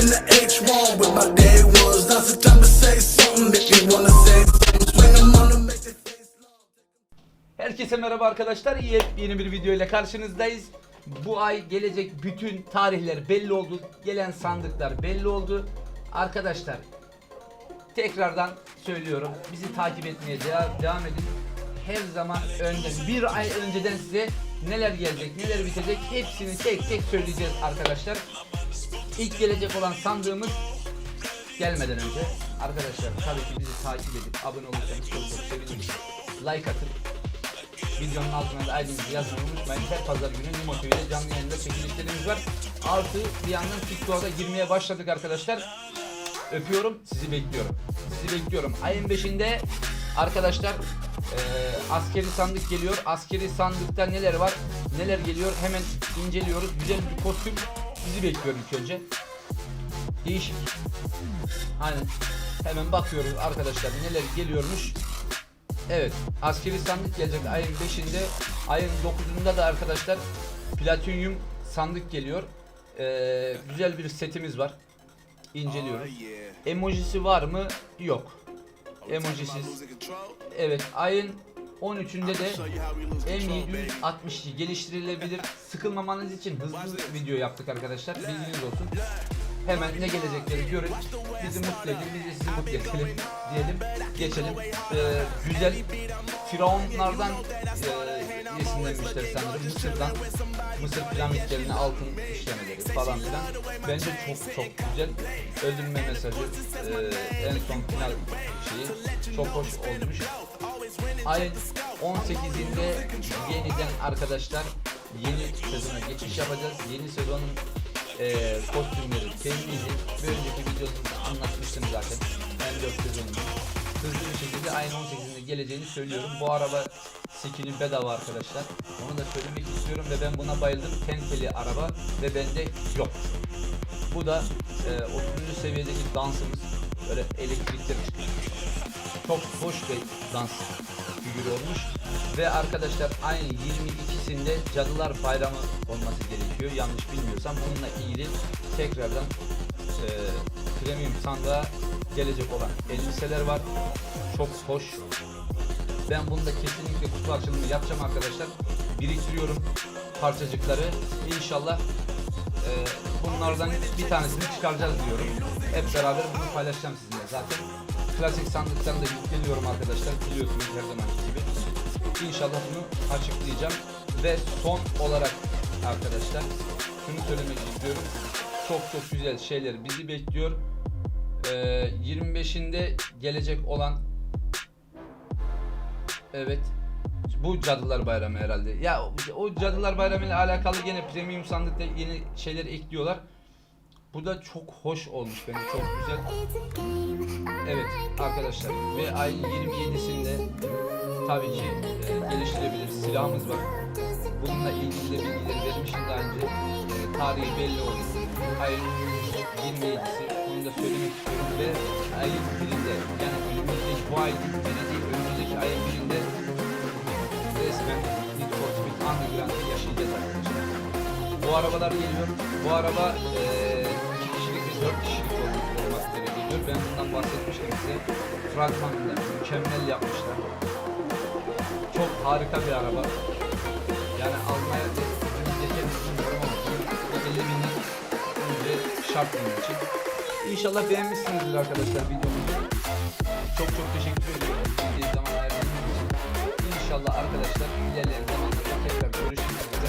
in the H1 with my day ones. Now's the time to say something. Make me wanna say something. 'em on 'em, make. Herkese merhaba arkadaşlar. Yeni, yeni bir video ile karşınızdayız. Bu ay gelecek bütün tarihler belli oldu. Gelen sandıklar belli oldu. Arkadaşlar tekrardan söylüyorum. Bizi takip etmeye devam, devam edin. Her zaman önde bir ay önceden size neler gelecek, neler bitecek hepsini tek tek söyleyeceğiz arkadaşlar. İlk gelecek olan sandığımız gelmeden önce arkadaşlar tabii ki bizi takip edip abone olursanız çok çok seviniriz. Like atıp Videonun altına da ID'nizi yazmayı unutmayın. Her pazar günü Nimo TV'de canlı yayında çekilişlerimiz var. Artı bir yandan TikTok'a girmeye başladık arkadaşlar. Öpüyorum, sizi bekliyorum. Sizi bekliyorum. Ayın 5'inde arkadaşlar eee, askeri sandık geliyor. Askeri sandıkta neler var, neler geliyor hemen inceliyoruz. Güzel bir kostüm bizi bekliyor ilk önce. Değişik. Aynen. Hemen bakıyoruz arkadaşlar neler geliyormuş. Evet, askeri sandık gelecek ayın 5'inde. Ayın 9'unda da arkadaşlar platinyum sandık geliyor. Ee, güzel bir setimiz var. İnceliyoruz. Emojisi var mı? Yok. Emojisiz. Evet, ayın 13'ünde de M762 geliştirilebilir. Sıkılmamanız için hızlı video yaptık arkadaşlar. Bilginiz olsun. Hemen ne gelecekleri görün. Bizi mutlu edin, biz de sizi mutlu edelim diyelim. Geçelim. Ee, güzel firavunlardan e, esinlenmişler sanırım. Mısır'dan. Mısır piramitlerine altın işlemeleri falan filan. Bence çok çok güzel. Öldürme mesajı e, en son final şeyi çok hoş olmuş. Ayın 18'inde yeniden arkadaşlar yeni sezona geçiş yapacağız. Yeni sezonun e, kostümleri temizli. Bir önceki videomuzda anlatmıştım zaten. Ben 4 sezonun hızlı bir şekilde ayın 18'inde geleceğini söylüyorum. Bu araba skinin bedava arkadaşlar. Onu da söylemek istiyorum ve ben buna bayıldım. Tenteli araba ve bende yok. Bu da e, 30. seviyedeki dansımız. Böyle elektrikler çok hoş bir dans figürü olmuş. Ve arkadaşlar ayın 22'sinde Cadılar Bayramı olması gerekiyor. Yanlış bilmiyorsam bununla ilgili tekrardan e, premium sandığa gelecek olan elbiseler var. Çok hoş. Ben bunda kesinlikle kutu açılımı yapacağım arkadaşlar. Biriktiriyorum parçacıkları. İnşallah e, bunlardan bir tanesini çıkaracağız diyorum. Hep beraber bunu paylaşacağım sizinle. Zaten klasik sandıktan da yükleniyorum arkadaşlar. Biliyorsunuz her zamanki gibi. İnşallah bunu açıklayacağım. Ve son olarak arkadaşlar şunu söylemek istiyorum. Çok çok güzel şeyler bizi bekliyor. Ee, 25'inde gelecek olan Evet. Bu Cadılar Bayramı herhalde. Ya o- Cadılar Bayramı ile alakalı yine premium sandıkta yeni şeyler ekliyorlar. Bu da çok hoş olmuş bence çok güzel. Evet arkadaşlar ve ayın 27'sinde tabii ki e, geliştirebiliriz. Silahımız var. Bununla ilgili de bilgileri vermişim daha önce. E, tarihi belli oldu. Ayın 27'si bunu da söylemek istiyorum ve ayın birinde yani önümüzdeki bu ayın birinde değil önümüzdeki ayın birinde resmen Need for Speed Underground'ı yaşayacağız arkadaşlar. Bu arabalar geliyor. Bu araba e, 4 kişilik olması gerekiyor. Ben bundan bahsetmiştim size. Fragmanında mükemmel yapmışlar. Çok harika bir araba. Yani almaya destekimiz geçeriz bilmiyorum ama 50 bin önce şart bunun için. İnşallah beğenmişsinizdir arkadaşlar videomuzu. Çok çok teşekkür ediyorum. Bir zaman ayırdığınız için. İnşallah arkadaşlar ilerleyen zamanlarda tekrar görüşmek üzere.